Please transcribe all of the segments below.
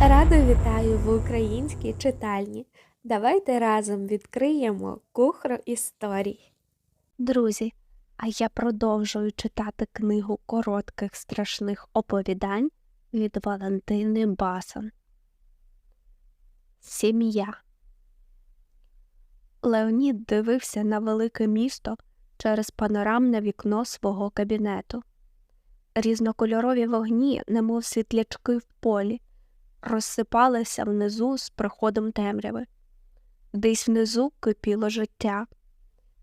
Радо вітаю в українській читальні. Давайте разом відкриємо кухру історій. Друзі, а я продовжую читати книгу коротких страшних оповідань від Валентини Басан. Сім'я. Леонід дивився на велике місто через панорамне вікно свого кабінету. Різнокольорові вогні, немов світлячки в полі, розсипалися внизу з приходом темряви. Десь внизу кипіло життя.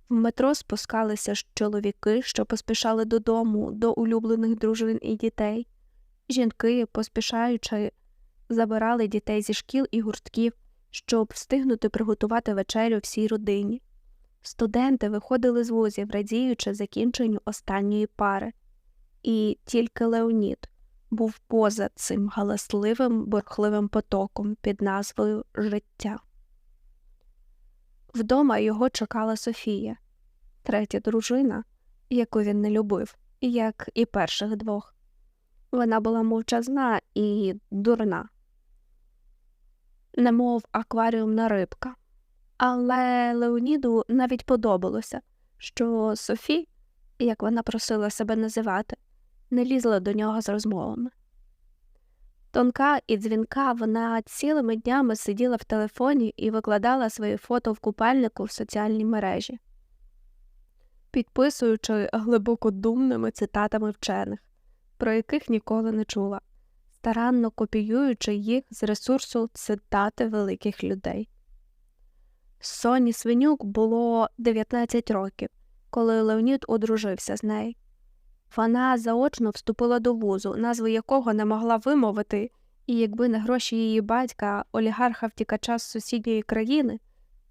В метро спускалися чоловіки, що поспішали додому, до улюблених дружин і дітей. Жінки, поспішаючи, забирали дітей зі шкіл і гуртків, щоб встигнути приготувати вечерю всій родині. Студенти виходили з вузів, радіючи закінченню останньої пари. І тільки Леонід був поза цим галасливим бурхливим потоком під назвою Життя. Вдома його чекала Софія, третя дружина, яку він не любив, як і перших двох. Вона була мовчазна і дурна, немов акваріумна рибка. Але Леоніду навіть подобалося, що Софі, як вона просила себе називати, не лізла до нього з розмовами. Тонка і дзвінка вона цілими днями сиділа в телефоні і викладала свої фото в купальнику в соціальній мережі, підписуючи глибоко думними цитатами вчених, про яких ніколи не чула, старанно копіюючи їх з ресурсу цитати великих людей. Соні Свинюк було 19 років, коли Леонід одружився з нею. Вона заочно вступила до вузу, назву якого не могла вимовити, і якби не гроші її батька, олігарха втікача з сусідньої країни,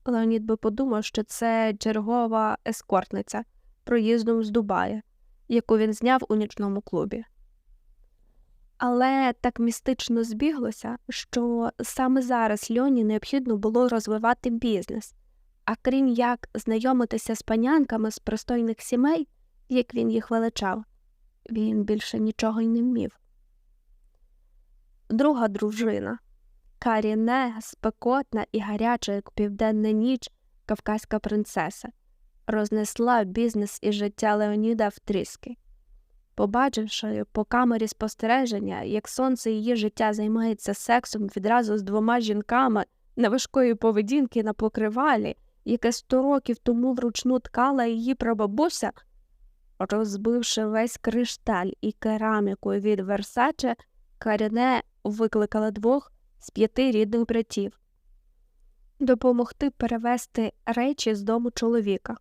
Леонід би подумав, що це чергова ескортниця проїздом з Дубая, яку він зняв у нічному клубі. Але так містично збіглося, що саме зараз Льоні необхідно було розвивати бізнес, а крім як знайомитися з панянками з пристойних сімей, як він їх величав, він більше нічого й не вмів. Друга дружина Каріне, спекотна і гаряча, як південна ніч, кавказька принцеса, рознесла бізнес і життя Леоніда в тріски. Побачивши по камері спостереження, як сонце її життя займається сексом відразу з двома жінками неважкої поведінки на покривалі, яке сто років тому вручну ткала її прабабуся, розбивши весь кришталь і кераміку від Версаче, Каріне викликала двох з п'яти рідних братів. Допомогти перевести речі з дому чоловіка,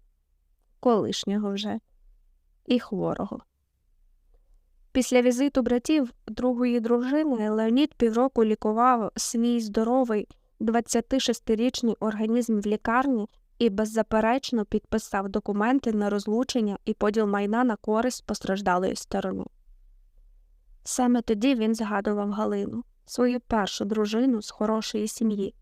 колишнього вже, і хворого. Після візиту братів другої дружини Леонід півроку лікував свій здоровий 26-річний організм в лікарні і беззаперечно підписав документи на розлучення і поділ майна на користь постраждалої сторони. Саме тоді він згадував Галину, свою першу дружину з хорошої сім'ї.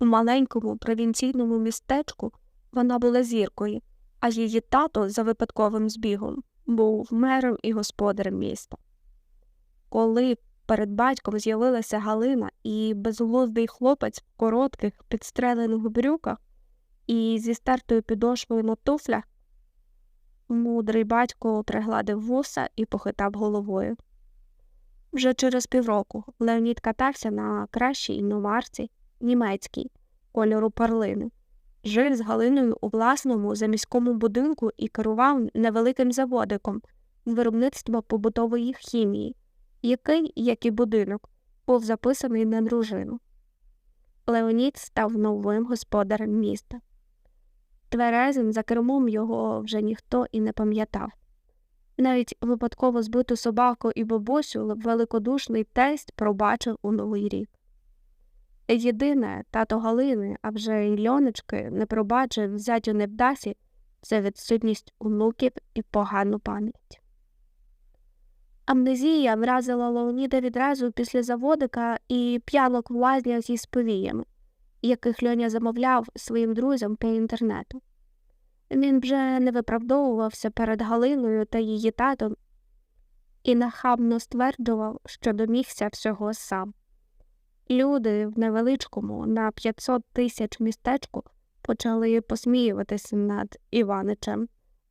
У маленькому провінційному містечку вона була зіркою, а її тато за випадковим збігом був мером і господарем міста. Коли перед батьком з'явилася Галина і безглуздий хлопець в коротких підстрелених брюках і зі стертою підошвою на туфлях, мудрий батько пригладив вуса і похитав головою. Вже через півроку Леонід катався на кращій іномарці німецькій кольору парлини, жив з Галиною у власному заміському будинку і керував невеликим заводиком виробництва побутової хімії, який, як і будинок, був записаний на дружину. Леонід став новим господарем міста. Тверезим за кермом його вже ніхто і не пам'ятав. Навіть випадково збиту собаку і бабусю великодушний тесть пробачив у новий рік. Єдине тато Галини, а вже й льонечки не пробачив зятю невдасі це відсутність онуків і погану пам'ять. Амнезія вразила Леоніда відразу після заводика і п'янок в лазнях зі сповіями, яких Льоня замовляв своїм друзям по інтернету. Він вже не виправдовувався перед Галиною та її татом і нахабно стверджував, що домігся всього сам. Люди в невеличкому на 500 тисяч містечку почали посміюватися над Іваничем.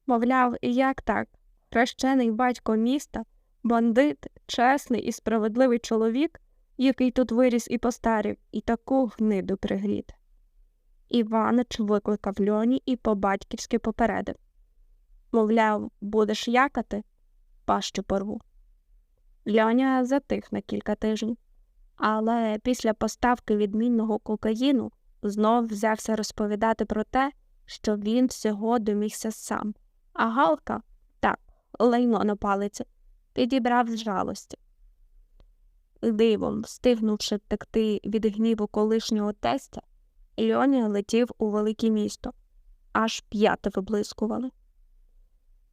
Мовляв, як так? Хрещений батько міста, бандит, чесний і справедливий чоловік, який тут виріс і постарів, і таку гниду пригріт. Іванич викликав льоні і по-батьківськи попередив мовляв, будеш якати, пащу порву. Льоня затих на кілька тижнів, але після поставки відмінного кокаїну знов взявся розповідати про те, що він всього домігся сам, а Галка так, лайно на палиці, підібрав з жалості. Дивом, встигнувши втекти від гніву колишнього тестя, Льоня летів у велике місто, аж п'яти виблискували.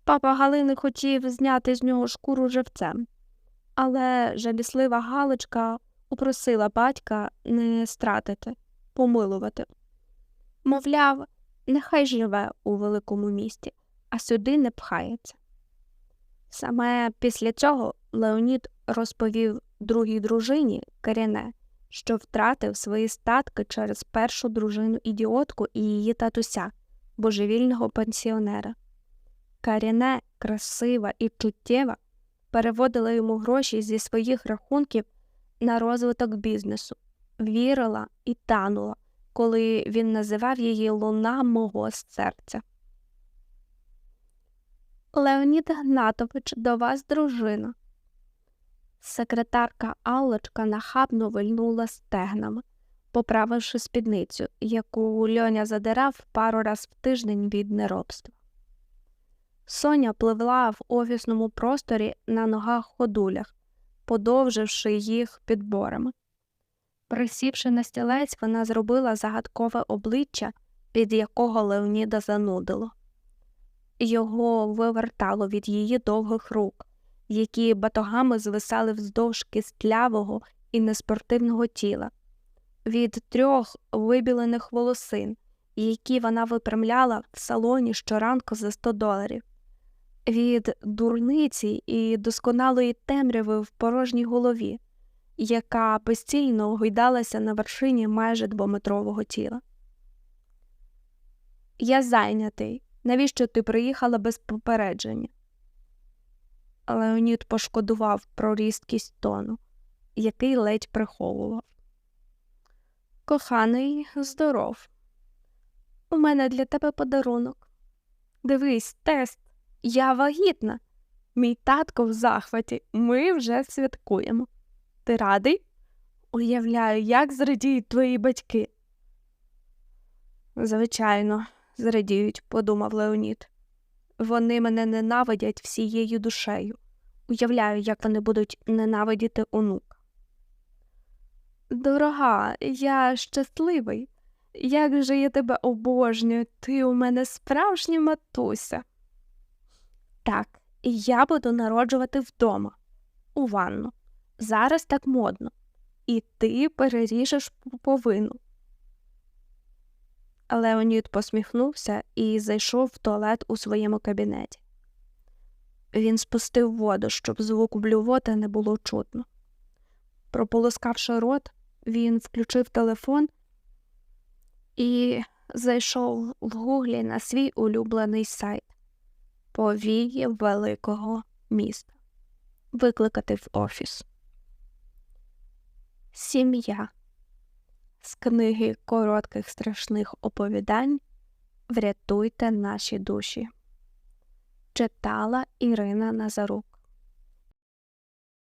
Папа Галини хотів зняти з нього шкуру живцем, але жаліслива Галочка упросила батька не стратити, помилувати. Мовляв, нехай живе у великому місті, а сюди не пхається. Саме після цього Леонід розповів другій дружині Каряне, що втратив свої статки через першу дружину ідіотку і її татуся, божевільного пенсіонера. Каряне, красива і чуттєва, переводила йому гроші зі своїх рахунків на розвиток бізнесу, вірила і танула, коли він називав її луна мого серця. Леонід Гнатович до вас дружина. Секретарка Аллочка нахабно вильнула стегнами, поправивши спідницю, яку Льоня задирав пару раз в тиждень від неробства. Соня пливла в офісному просторі на ногах ходулях, подовживши їх підборами. Присівши на стілець, вона зробила загадкове обличчя, від якого Леоніда занудило. Його вивертало від її довгих рук, які батогами звисали вздовж кистлявого і неспортивного тіла, від трьох вибілених волосин, які вона випрямляла в салоні щоранку за 100 доларів від дурниці і досконалої темряви в порожній голові, яка постійно гойдалася на вершині майже двометрового тіла. Я зайнятий. Навіщо ти приїхала без попередження? Леонід пошкодував про різкість тону, який ледь приховував. Коханий, здоров. У мене для тебе подарунок. Дивись, тест. Я вагітна. Мій татко в захваті. Ми вже святкуємо. Ти радий? Уявляю, як зрадіють твої батьки. Звичайно, зрадіють, подумав Леонід. Вони мене ненавидять всією душею. Уявляю, як вони будуть ненавидіти онук. Дорога, я щасливий. Як же я тебе обожнюю, ти у мене справжня матуся. Так, я буду народжувати вдома, у ванну. Зараз так модно. І ти переріжеш пуповину. Леонід посміхнувся і зайшов в туалет у своєму кабінеті. Він спустив воду, щоб звуку блювоти не було чутно. Прополоскавши рот, він включив телефон і зайшов в гуглі на свій улюблений сайт повії великого міста, викликати в офіс. Сім'я з книги коротких страшних оповідань Врятуйте наші душі. Читала Ірина Назарук.